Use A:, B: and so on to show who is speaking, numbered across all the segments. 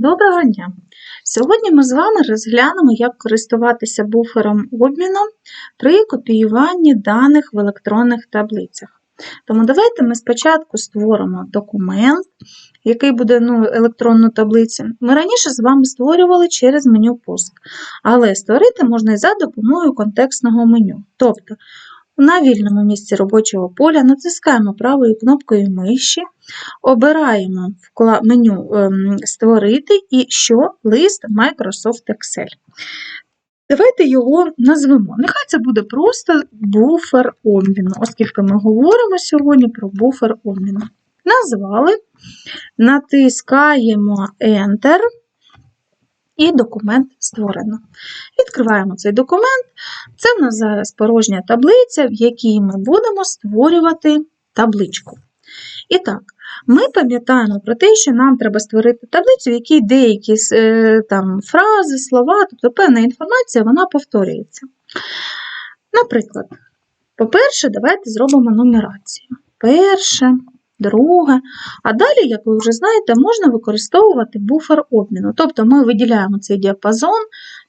A: Доброго дня! Сьогодні ми з вами розглянемо, як користуватися буфером обміну при копіюванні даних в електронних таблицях. Тому давайте ми спочатку створимо документ, який буде ну, електронну таблицю. Ми раніше з вами створювали через меню пуск, але створити можна і за допомогою контекстного меню. Тобто на вільному місці робочого поля натискаємо правою кнопкою миші, обираємо вкла- меню ем, Створити і що лист Microsoft Excel. Давайте його назвемо. Нехай це буде просто буфер обміну, оскільки ми говоримо сьогодні про буфер обміну. Назвали, натискаємо Enter. І документ створено. Відкриваємо цей документ. Це в нас зараз порожня таблиця, в якій ми будемо створювати табличку. І так, ми пам'ятаємо про те, що нам треба створити таблицю, в якій деякі е, там, фрази, слова, тобто певна інформація, вона повторюється. Наприклад, по-перше, давайте зробимо нумерацію. Перше, друге. А далі, як ви вже знаєте, можна використовувати буфер обміну. Тобто ми виділяємо цей діапазон,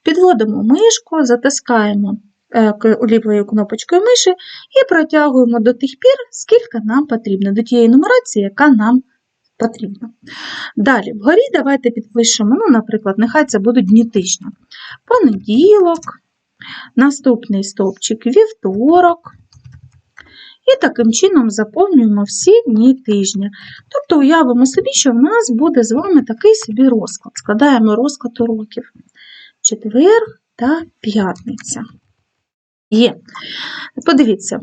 A: підводимо мишку, затискаємо е, лівою кнопочкою миші і протягуємо до тих пір, скільки нам потрібно, до тієї нумерації, яка нам потрібна. Далі, вгорі давайте підпишемо, ну, наприклад, нехай це будуть дні тижня. Понеділок, наступний стовпчик вівторок. І таким чином заповнюємо всі дні тижня. Тобто уявимо собі, що в нас буде з вами такий собі розклад. Складаємо розклад уроків. Четвер та п'ятниця. Є. Подивіться,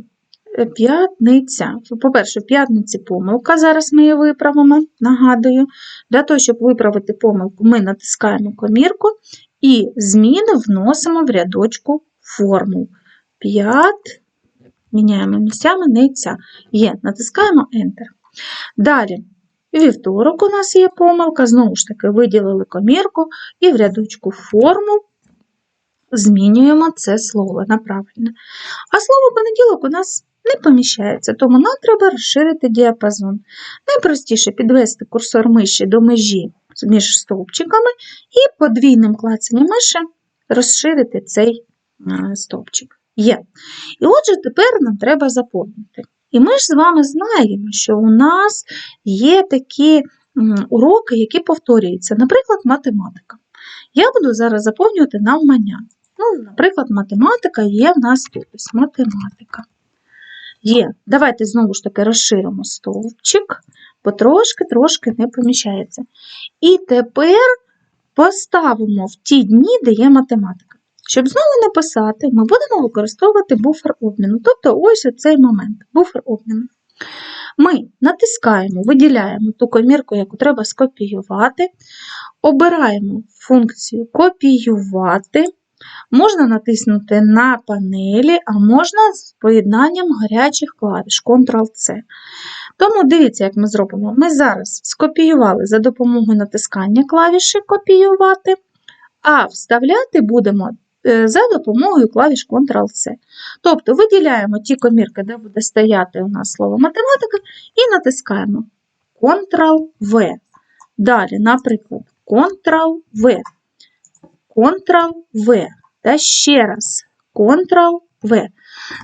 A: е, п'ятниця. По-перше, в п'ятниці помилка. Зараз ми її виправимо. Нагадую. Для того, щоб виправити помилку, ми натискаємо комірку і зміни вносимо в рядочку формул. 5. Міняємо місцями не. Є, натискаємо Enter. Далі, вівторок у нас є помилка, знову ж таки, виділили комірку і в рядочку формул змінюємо це слово на правильне. А слово понеділок у нас не поміщається, тому нам треба розширити діапазон. Найпростіше підвести курсор миші до межі між стовпчиками і подвійним клацанням миші розширити цей е, стовпчик. Є. І отже, тепер нам треба заповнити. І ми ж з вами знаємо, що у нас є такі уроки, які повторюються, наприклад, математика. Я буду зараз заповнювати навмання. Ну, наприклад, математика є в нас тут. Математика. Є. Давайте знову ж таки розширимо стовпчик, бо трошки-трошки не поміщається. І тепер поставимо в ті дні, де є математика. Щоб знову написати, ми будемо використовувати буфер обміну. Тобто ось оцей момент буфер обміну. Ми натискаємо, виділяємо ту комірку, яку треба скопіювати, обираємо функцію копіювати. Можна натиснути на панелі, а можна з поєднанням гарячих клавіш Ctrl-C. Тому дивіться, як ми зробимо. Ми зараз скопіювали за допомогою натискання клавіші копіювати, а вставляти будемо за допомогою клавіш Ctrl-C. Тобто виділяємо ті комірки, де буде стояти у нас слово математика, і натискаємо Ctrl-V. Далі, наприклад, Ctrl-V, Ctrl-V. Та ще раз Ctrl-V.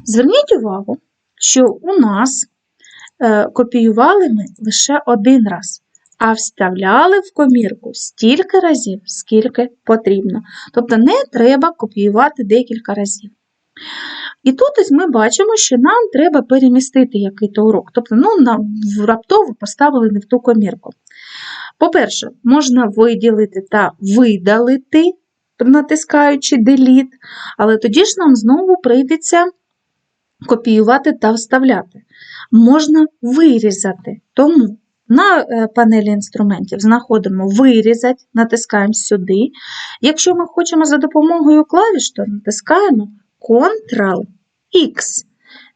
A: Зверніть увагу, що у нас е, копіювали ми лише один раз, а вставляли в комірку стільки разів, скільки потрібно. Тобто не треба копіювати декілька разів. І тут ось ми бачимо, що нам треба перемістити який-то урок. Тобто, ну, на, раптово поставили не в ту комірку. По-перше, можна виділити та видалити, натискаючи Delete, але тоді ж нам знову прийдеться копіювати та вставляти. Можна вирізати. Тому на е, панелі інструментів знаходимо вирізати, натискаємо сюди. Якщо ми хочемо за допомогою клавіш, то натискаємо Ctrl-X.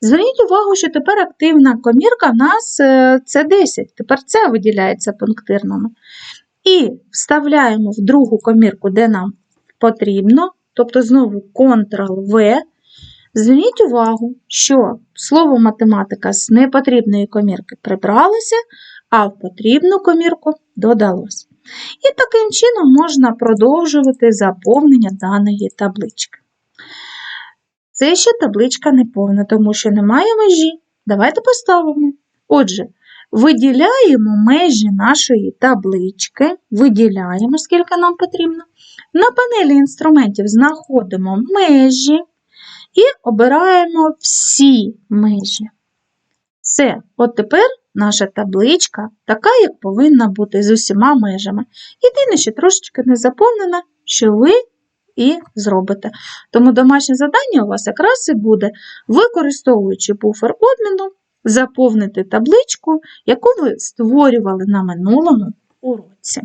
A: Зверніть увагу, що тепер активна комірка в нас е, це 10. Тепер це виділяється пунктирними. І вставляємо в другу комірку, де нам потрібно, тобто знову Ctrl-V. Зверніть увагу, що слово математика з непотрібної комірки прибралося, а в потрібну комірку додалось. І таким чином можна продовжувати заповнення даної таблички. Це ще табличка не повна, тому що немає межі. Давайте поставимо. Отже, виділяємо межі нашої таблички, виділяємо, скільки нам потрібно. На панелі інструментів знаходимо межі і обираємо всі межі. Все, от тепер наша табличка така, як повинна бути з усіма межами. Єдине, що трошечки не заповнена, що ви і зробите. Тому домашнє завдання у вас якраз і буде, використовуючи буфер обміну, заповнити табличку, яку ви створювали на минулому уроці.